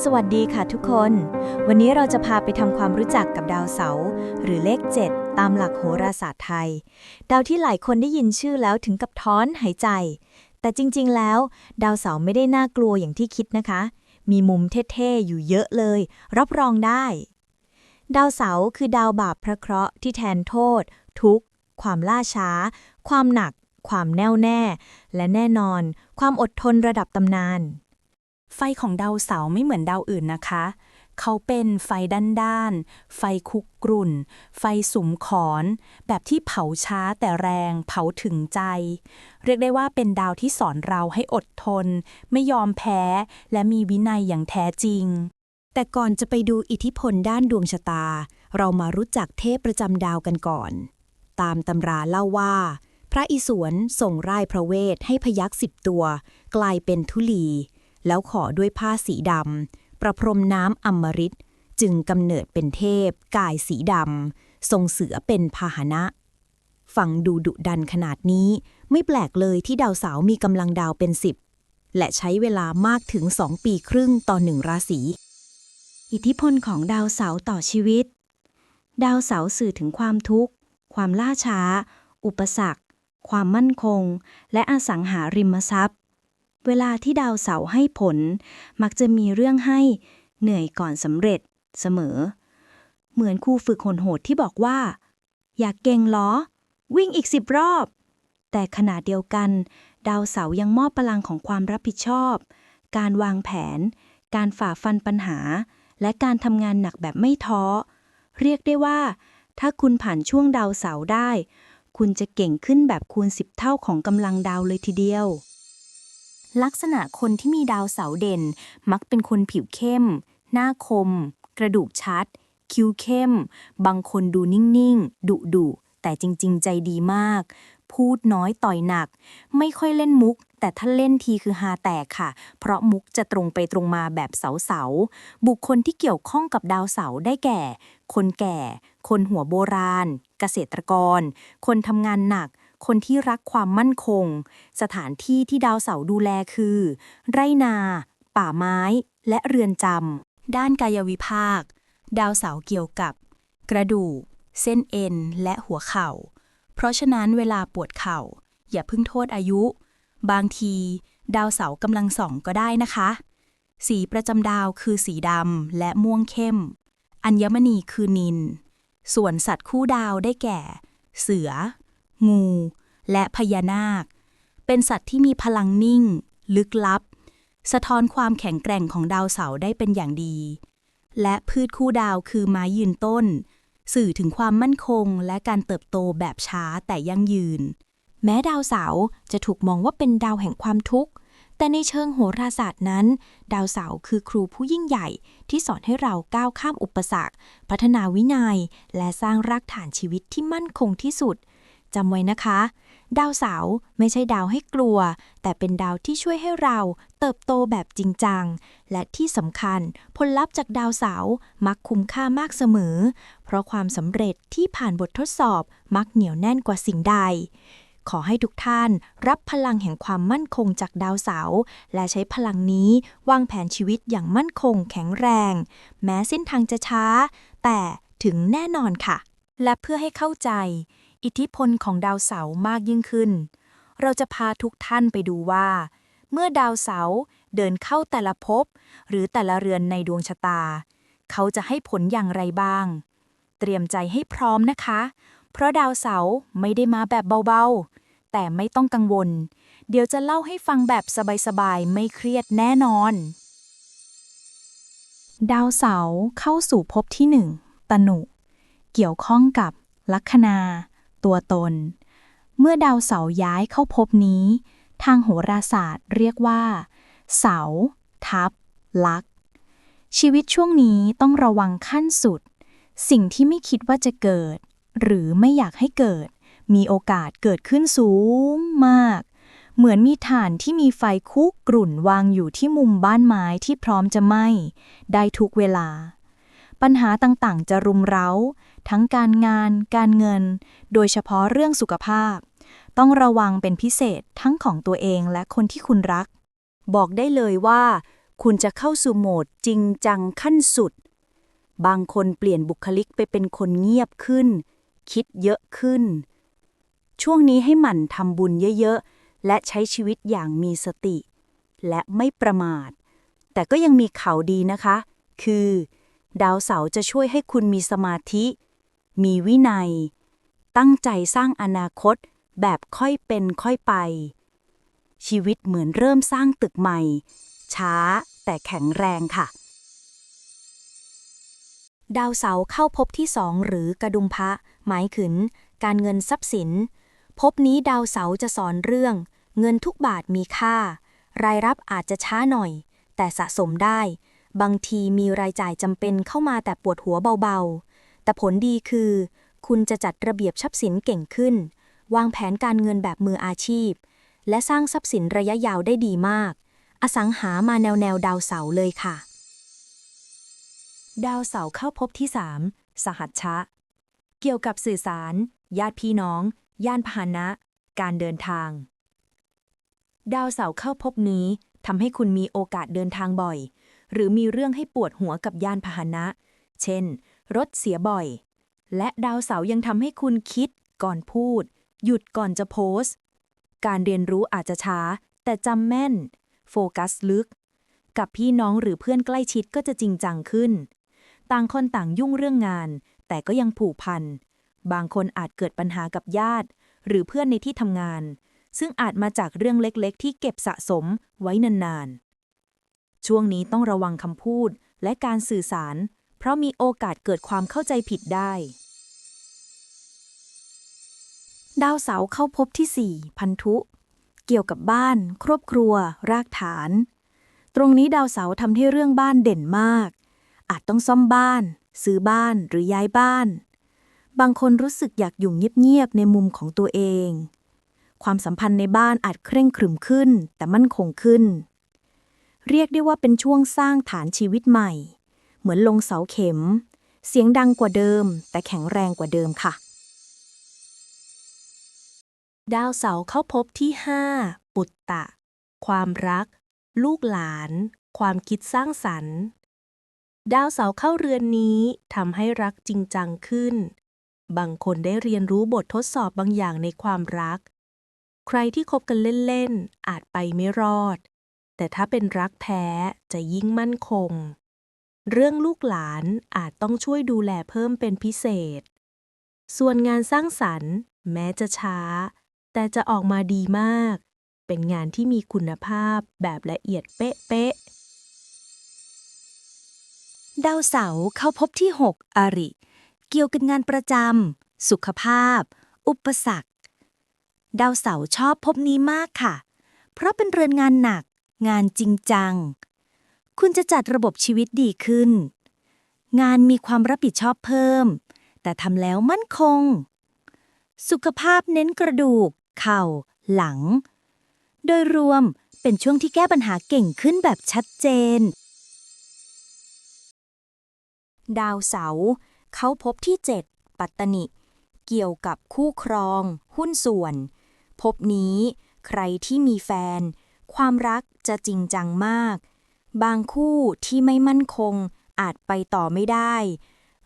สวัสดีค่ะทุกคน วันนี้เราจะพาไปทำความรู้จักกับดาวเสาร์หรือเลข 7 ตามหลักโหราศาสตร์ไทย ดาวที่หลายคนได้ยินชื่อแล้วถึงกับท้อนหายใจ แต่จริงๆแล้ว ดาวเสาร์ไม่ได้น่ากลัวอย่างที่คิดนะคะ มีมุมเท่ๆอยู่เยอะเลย รับรองได้ ดาวเสาร์คือดาวบาปพระเคราะห์ที่แทนโทษ ทุกข์ ความล่าช้า ความหนัก ความแน่วแน่ และแน่นอน ความอดทนระดับตำนาน ไฟของดาวเสาร์ไม่เหมือนดาวอื่นนะคะ เขาเป็นไฟด้านๆ ไฟคุกกรุ่น ไฟสุมขอน แบบที่เผาช้าแต่แรง เผาถึงใจ เรียกได้ว่าเป็นดาวที่สอนเราให้อดทน ไม่ยอมแพ้ และมีวินัยอย่างแท้จริง แต่ก่อนจะไปดูอิทธิพลด้านดวงชะตา เรามารู้จักเทพประจำดาวกันก่อน ตามตำราเล่าว่า พระอิศวรส่งร่ายพระเวทให้พยักสิบตัว กลายเป็นทุลี แล้วขอด้วยผ้าสีดำประพรมน้ำอมฤตจึงกำเนิดเป็นเทพ กายสีดำทรงเสือเป็นพาหนะ ฟังดูดุดันขนาดนี้ ไม่แปลกเลยที่ดาวเสาร์มีกำลังดาวเป็นสิบและใช้เวลามากถึงสองปีครึ่งต่อหนึ่งราศี อิทธิพลของดาวเสาร์ต่อชีวิต ดาวเสาร์สื่อถึงความทุกข์ ความล่าช้า อุปสรรค ความมั่นคง และอสังหาริมทรัพย์ เวลาที่ดาวเสาร์ให้ผล มักจะมีเรื่องให้เหนื่อยก่อนสำเร็จเสมอ เหมือนครูฝึกโหนโหดที่บอกว่า อยากเก่งเหรอ วิ่งอีกสิบรอบ แต่ขณะเดียวกัน ดาวเสาร์ยังมอบพลังของความรับผิดชอบ การวางแผน การฝ่าฟันปัญหา และการทำงานหนักแบบไม่ท้อ เรียกได้ว่า ถ้าคุณผ่านช่วงดาวเสาร์ได้ คุณจะเก่งขึ้นแบบคูณสิบเท่าของกำลังดาวเลยทีเดียว ลักษณะคนที่มีดาวเสาเด่น มักเป็นคนผิวเข้ม หน้าคม กระดูกชัด คิ้วเข้ม บางคนดูนิ่งๆ ดุดุๆแต่จริงๆ ใจดีมาก พูดน้อยต่อยหนัก ไม่ค่อยเล่นมุก แต่ถ้าเล่นทีคือฮาแตกค่ะ เพราะมุกจะตรงไปตรงมาแบบเสาๆบุคคลที่เกี่ยวข้องกับดาวเสาได้แก่ คนแก่ คนหัวโบราณ เกษตรกร คนทำงานหนัก คนที่รักความมั่นคง สถานที่ที่ดาวเสาร์ดูแลคือ ไรนา ป่าไม้ และเรือนจำ ด้านกายวิภาค ดาวเสาร์เกี่ยวกับ กระดูก เส้นเอ็น และหัวเข่า เพราะฉะนั้นเวลาปวดเข่า อย่าเพิ่งโทษอายุ บางที ดาวเสากำลังส่องก็ได้นะคะ สีประจำดาวคือสีดำและม่วงเข้ม อัญมณีคือนิน ส่วนสัตว์คู่ดาวได้แก่ เสือ งู และพญานาค เป็นสัตว์ที่มีพลังนิ่ง ลึกลับ สะท้อนความแข็งแกร่งของดาวเสาร์ได้เป็นอย่างดี และพืชคู่ดาวคือไม้ยืนต้น สื่อถึงความมั่นคงและการเติบโตแบบช้าแต่ยั่งยืน แม้ดาวเสาร์จะถูกมองว่าเป็นดาวแห่งความทุกข์ แต่ในเชิงโหราศาสตร์นั้น ดาวเสาร์คือครูผู้ยิ่งใหญ่ที่สอนให้เราก้าวข้ามอุปสรรค พัฒนาวินัย และสร้างรากฐานชีวิตที่มั่นคงที่สุด จำไว้นะคะ ดาวเสาร์ไม่ใช่ดาวให้กลัว แต่เป็นดาวที่ช่วยให้เราเติบโตแบบจริงจัง และที่สำคัญผลลัพธ์จากดาวเสาร์มักคุ้มค่ามากเสมอ เพราะความสำเร็จที่ผ่านบททดสอบมักเหนียวแน่นกว่าสิ่งใดขอให้ทุกท่านรับพลังแห่งความมั่นคงจากดาวเสาร์และใช้พลังนี้วางแผนชีวิตอย่างมั่นคงแข็งแรง แม้เส้นทางจะช้า แต่ถึงแน่นอนค่ะ และเพื่อให้เข้าใจ อิทธิพลของดาวเสาร์มากยิ่งขึ้น เราจะพาทุกท่านไปดูว่า เมื่อดาวเสาร์เดินเข้าแต่ละภพหรือแต่ละเรือนในดวงชะตา เขาจะให้ผลอย่างไรบ้าง เตรียมใจให้พร้อมนะคะ เพราะดาวเสาร์ไม่ได้มาแบบเบาๆ แต่ไม่ต้องกังวล เดี๋ยวจะเล่าให้ฟังแบบสบายๆ ไม่เครียดแน่นอน ดาวเสาร์เข้าสู่ภพที่หนึ่งตนุ เกี่ยวข้องกับลัคนา ตัวตน เมื่อดาวเสาย้ายเข้าภพนี้ ทางโหราศาสตร์เรียกว่า เสา ทับ ลัก ชีวิตช่วงนี้ต้องระวังขั้นสุด สิ่งที่ไม่คิดว่าจะเกิด หรือไม่อยากให้เกิด มีโอกาสเกิดขึ้นสูงมาก เหมือนมีถ่านที่มีไฟคุกรุ่นวางอยู่ที่มุมบ้านไม้ที่พร้อมจะไหม้ได้ทุกเวลา ปัญหาต่างๆ จะรุมเร้า ทั้งการงาน การเงิน โดยเฉพาะเรื่องสุขภาพ ต้องระวังเป็นพิเศษทั้งของตัวเองและคนที่คุณรัก บอกได้เลยว่า คุณจะเข้าสู่โหมดจริงจังขั้นสุด บางคนเปลี่ยนบุคลิกไปเป็นคนเงียบขึ้น คิดเยอะขึ้น ช่วงนี้ให้หมั่นทำบุญเยอะๆ และใช้ชีวิตอย่างมีสติ และไม่ประมาท แต่ก็ยังมีข่าวดีนะคะ คือดาวเสาร์จะช่วยให้คุณมีสมาธิ มีวินัย ตั้งใจสร้างอนาคตแบบค่อยเป็นค่อยไป ชีวิตเหมือนเริ่มสร้างตึกใหม่ ช้าแต่แข็งแรงค่ะ ดาวเสาเข้าภพที่สองหรือกระดุมพระ หมายถึงการเงินทรัพย์สินภพนี้ดาวเสาจะสอนเรื่อง เงินทุกบาทมีค่า รายรับอาจจะช้าหน่อย แต่สะสมได้ บางทีมีรายจ่ายจำเป็นเข้ามาแต่ปวดหัวเบาๆ แต่ผลดีคือ คุณจะจัดระเบียบทรัพย์สินเก่งขึ้น วางแผนการเงินแบบมืออาชีพ และสร้างทรัพย์สินระยะยาวได้ดีมาก อสังหามาแนวแนวดาวเสาเลยค่ะ ดาวเสาเข้าภพที่ 3 สหัชชะ เกี่ยวกับสื่อสาร ญาติพี่น้องยานพาหนะ การเดินทาง ดาวเสาเข้าภพนี้ทำให้คุณมีโอกาสเดินทางบ่อย หรือมีเรื่องให้ปวดหัวกับยานพาหนะ เช่น รถเสียบ่อย และดาวเสาร์ยังทำให้คุณคิดก่อนพูด หยุดก่อนจะโพสต์ การเรียนรู้อาจจะช้า แต่จำแม่น โฟกัสลึก กับพี่น้องหรือเพื่อนใกล้ชิดก็จะจริงจังขึ้น ต่างคนต่างยุ่งเรื่องงาน แต่ก็ยังผูกพัน บางคนอาจเกิดปัญหากับญาติ หรือเพื่อนในที่ทำงาน ซึ่งอาจมาจากเรื่องเล็กๆ ที่เก็บสะสมไว้นานๆช่วงนี้ต้องระวังคำพูดและการสื่อสาร เพราะมีโอกาสเกิดความเข้าใจผิดได้ ดาวเสาร์เข้าภพที่ 4 พันธุ เกี่ยวกับบ้าน ครอบครัว รากฐาน ตรงนี้ดาวเสาร์ทำให้เรื่องบ้านเด่นมาก อาจต้องซ่อมบ้าน ซื้อบ้านหรือย้ายบ้าน บางคนรู้สึกอยากอยู่เงียบๆในมุมของตัวเอง ความสัมพันธ์ในบ้านอาจเคร่งขรึมขึ้น แต่มั่นคงขึ้น เรียกได้ว่าเป็นช่วงสร้างฐานชีวิตใหม่ เหมือนลงเสาเข็ม เสียงดังกว่าเดิม แต่แข็งแรงกว่าเดิมค่ะ ดาวเสาเข้าภพที่ 5 ปุตตะ ความรัก ลูกหลาน ความคิดสร้างสรรค์ ดาวเสาเข้าเรือนนี้ทำให้รักจริงจังขึ้น บางคนได้เรียนรู้บททดสอบบางอย่างในความรัก ใครที่คบกันเล่น ๆ อาจไปไม่รอดแต่ถ้าเป็นรักแท้จะยิ่งมั่นคง เรื่องลูกหลานอาจต้องช่วยดูแลเพิ่มเป็นพิเศษ ส่วนงานสร้างสรรค์ แม้จะช้า แต่จะออกมาดีมาก เป็นงานที่มีคุณภาพแบบละเอียดเป๊ะๆดาวเสาร์เข้าพบที่ 6 อริ เกี่ยวกับงานประจำสุขภาพ อุปสรรค ดาวเสาร์ชอบพบนี้มากค่ะ เพราะเป็นเรือนงานหนัก งานจริงจัง คุณจะจัดระบบชีวิตดีขึ้น งานมีความรับผิดชอบเพิ่ม แต่ทำแล้วมั่นคง สุขภาพเน้นกระดูก เข่า หลัง โดยรวมเป็นช่วงที่แก้ปัญหาเก่งขึ้นแบบชัดเจน ดาวเสาร์เขาพบที่ 7 ปัตตนิ เกี่ยวกับคู่ครอง หุ้นส่วน พบนี้ ใครที่มีแฟน ความรักจะจริงจังมาก บางคู่ที่ไม่มั่นคงอาจไปต่อไม่ได้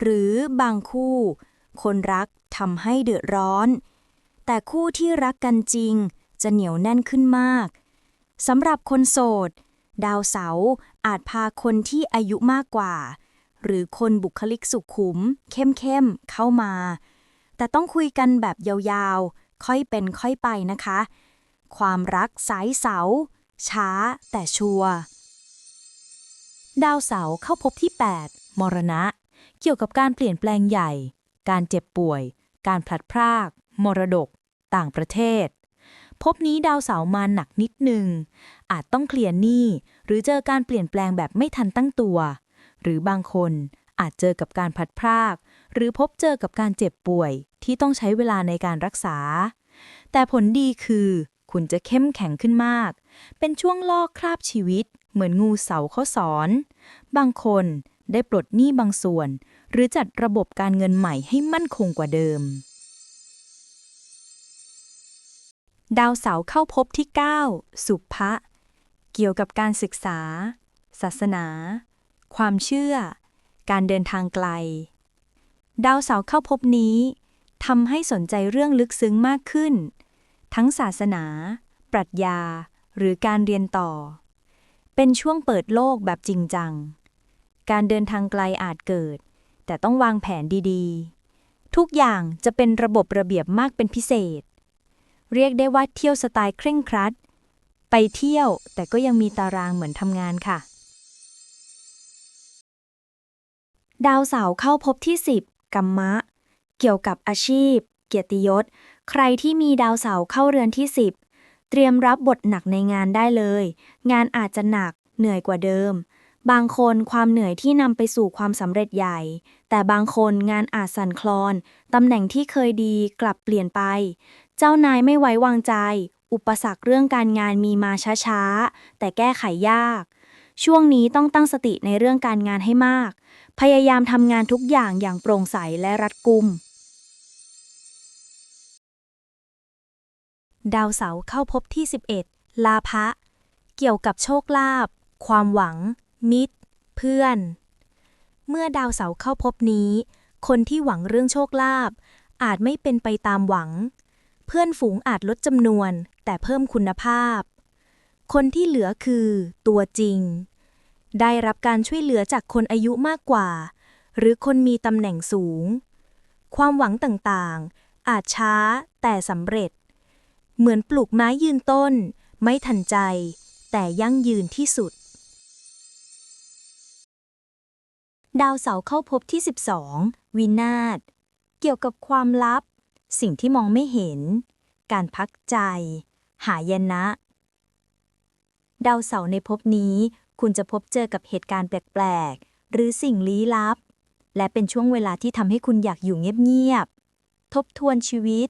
หรือบางคู่ คนรักทำให้เดือดร้อน แต่คู่ที่รักกันจริงจะเหนียวแน่นขึ้นมากสำหรับคนโสด ดาวเสาร์อาจพาคนที่อายุมากกว่า หรือคนบุคลิกสุขุม เข้มๆเข้ามา แต่ต้องคุยกันแบบยาวๆ ค่อยเป็นค่อยไปนะคะ ความรักสายเสา ช้าแต่ชัวร์ ดาวเสาร์เข้าพบที่ 8 มรณะ เกี่ยวกับการเปลี่ยนแปลงใหญ่ การเจ็บป่วย การพลัดพราก มรดก ต่างประเทศ พบนี้ดาวเสาร์มาหนักนิดหนึ่ง อาจต้องเคลียร์หนี้หรือเจอการเปลี่ยนแปลงแบบไม่ทันตั้งตัว หรือบางคนอาจเจอกับการพลัดพราก หรือพบเจอกับการเจ็บป่วยที่ต้องใช้เวลาในการรักษา แต่ผลดีคือ คุณจะเข้มแข็งขึ้นมาก เป็นช่วงลอกคราบชีวิต เหมือนงูเสาเขาสอน บางคนได้ปลดหนี้บางส่วน หรือจัดระบบการเงินใหม่ให้มั่นคงกว่าเดิม ดาวเสาร์เข้าภพที่ 9 สุภะเกี่ยวกับการศึกษา ศาสนา ความเชื่อ การเดินทางไกล ดาวเสาร์เข้าพบนี้ทำให้สนใจเรื่องลึกซึ้งมากขึ้น ทั้งศาสนา ปรัชญา หรือการเรียนต่อ เป็นช่วงเปิดโลกแบบจริงจัง การเดินทางไกลอาจเกิด แต่ต้องวางแผนดีๆ ทุกอย่างจะเป็นระบบระเบียบมากเป็นพิเศษ เรียกได้ว่าเที่ยวสไตล์เคร่งครัด ไปเที่ยวแต่ก็ยังมีตารางเหมือนทำงานค่ะ ดาวเสาร์เข้าพบที่ 10 กัมมะ เกี่ยวกับอาชีพ เกียรติยศ ใครที่มีดาวเสาร์เข้าเรือนที่ 10 เตรียมรับบทหนักในงานได้เลย งานอาจจะหนักเหนื่อยกว่าเดิม บางคนความเหนื่อยที่นำไปสู่ความสำเร็จใหญ่ แต่บางคนงานอาจสั่นคลอน ตำแหน่งที่เคยดีกลับเปลี่ยนไป เจ้านายไม่ไว้วางใจ อุปสรรคเรื่องการงานมีมาช้าๆ แต่แก้ไขยาก ช่วงนี้ต้องตั้งสติในเรื่องการงานให้มาก พยายามทำงานทุกอย่างอย่างโปร่งใสและรัดกุม ดาวเสาร์เข้าพบที่ 11 ลาภะ เกี่ยวกับโชคลาภ ความหวัง มิตร เพื่อน เมื่อดาวเสาร์เข้าพบนี้ คนที่หวังเรื่องโชคลาภอาจไม่เป็นไปตามหวัง เพื่อนฝูงอาจลดจำนวน แต่เพิ่มคุณภาพ คนที่เหลือคือตัวจริง ได้รับการช่วยเหลือจากคนอายุมากกว่า หรือคนมีตำแหน่งสูง ความหวังต่างๆ อาจช้าแต่สำเร็จ เหมือนปลูกไม้ยืนต้น ไม่ทันใจ แต่ยั่งยืนที่สุด ดาวเสาร์เข้าพบที่ 12 วินาศเกี่ยวกับความลับ สิ่งที่มองไม่เห็น การพักใจ หายนะ ดาวเสาร์ในภพนี้ คุณจะพบเจอกับเหตุการณ์แปลก ๆ หรือสิ่งลี้ลับ และเป็นช่วงเวลาที่ทำให้คุณอยากอยู่เงียบ ๆ ทบทวนชีวิต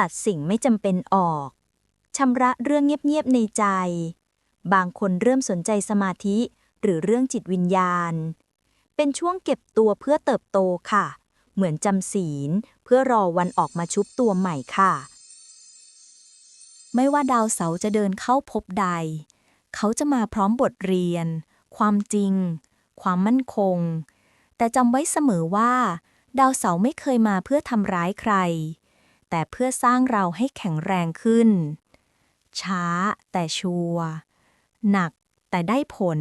ตัดสิ่งไม่จำเป็นออกชำระเรื่องเงียบๆในใจ บางคนเริ่มสนใจสมาธิหรือเรื่องจิตวิญญาณ เป็นช่วงเก็บตัวเพื่อเติบโตค่ะ เหมือนจำศีลเพื่อรอวันออกมาชุบตัวใหม่ค่ะ ไม่ว่าดาวเสาร์จะเดินเข้าพบใด เขาจะมาพร้อมบทเรียน ความจริง ความมั่นคง แต่จำไว้เสมอว่า ดาวเสาร์ไม่เคยมาเพื่อทำร้ายใคร แต่เพื่อสร้างเราให้แข็งแรงขึ้น ช้าแต่ชัวร์หนักแต่ได้ผล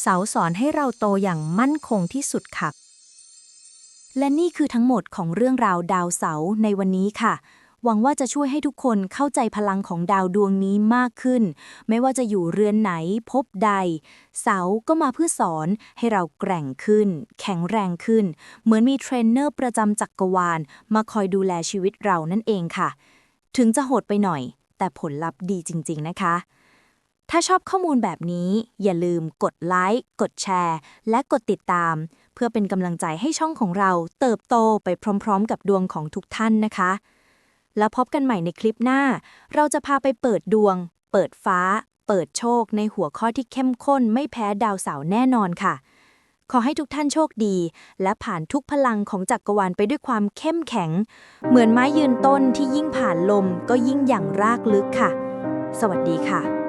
เสาสอนให้เราโตอย่างมั่นคงที่สุดค่ะ และนี่คือทั้งหมดของเรื่องราวดาวเสาในวันนี้ค่ะ หวังว่าจะช่วยให้ทุกคนเข้าใจพลังของดาวดวงนี้มากขึ้น ไม่ว่าจะอยู่เรือนไหนพบใด เสาก็มาเพื่อสอนให้เราแกร่งขึ้น แข็งแรงขึ้น เหมือนมีเทรนเนอร์ประจำจักกรวาล มาคอยดูแลชีวิตเรานั่นเองค่ะ ถึงจะโหดไปหน่อย แต่ผลลัพธ์ดีจริง ๆ นะคะถ้าชอบข้อมูลแบบนี้ อย่าลืมกดไลค์กดแชร์ และกดติดตาม เพื่อเป็นกำลังใจให้ช่องของเราเติบโตไปพร้อมๆ กับดวงของทุกท่านนะคะ แล้วพบกันใหม่ในคลิปหน้า เราจะพาไปเปิดดวง เปิดฟ้า เปิดโชคในหัวข้อที่เข้มข้นไม่แพ้ดาวเสาร์แน่นอนค่ะ ขอให้ทุกท่านโชคดี และผ่านทุกพลังของจักรวาลไปด้วยความเข้มแข็ง เหมือนไม้ยืนต้นที่ยิ่งผ่านลมก็ยิ่งอย่างรากลึกค่ะ สวัสดีค่ะ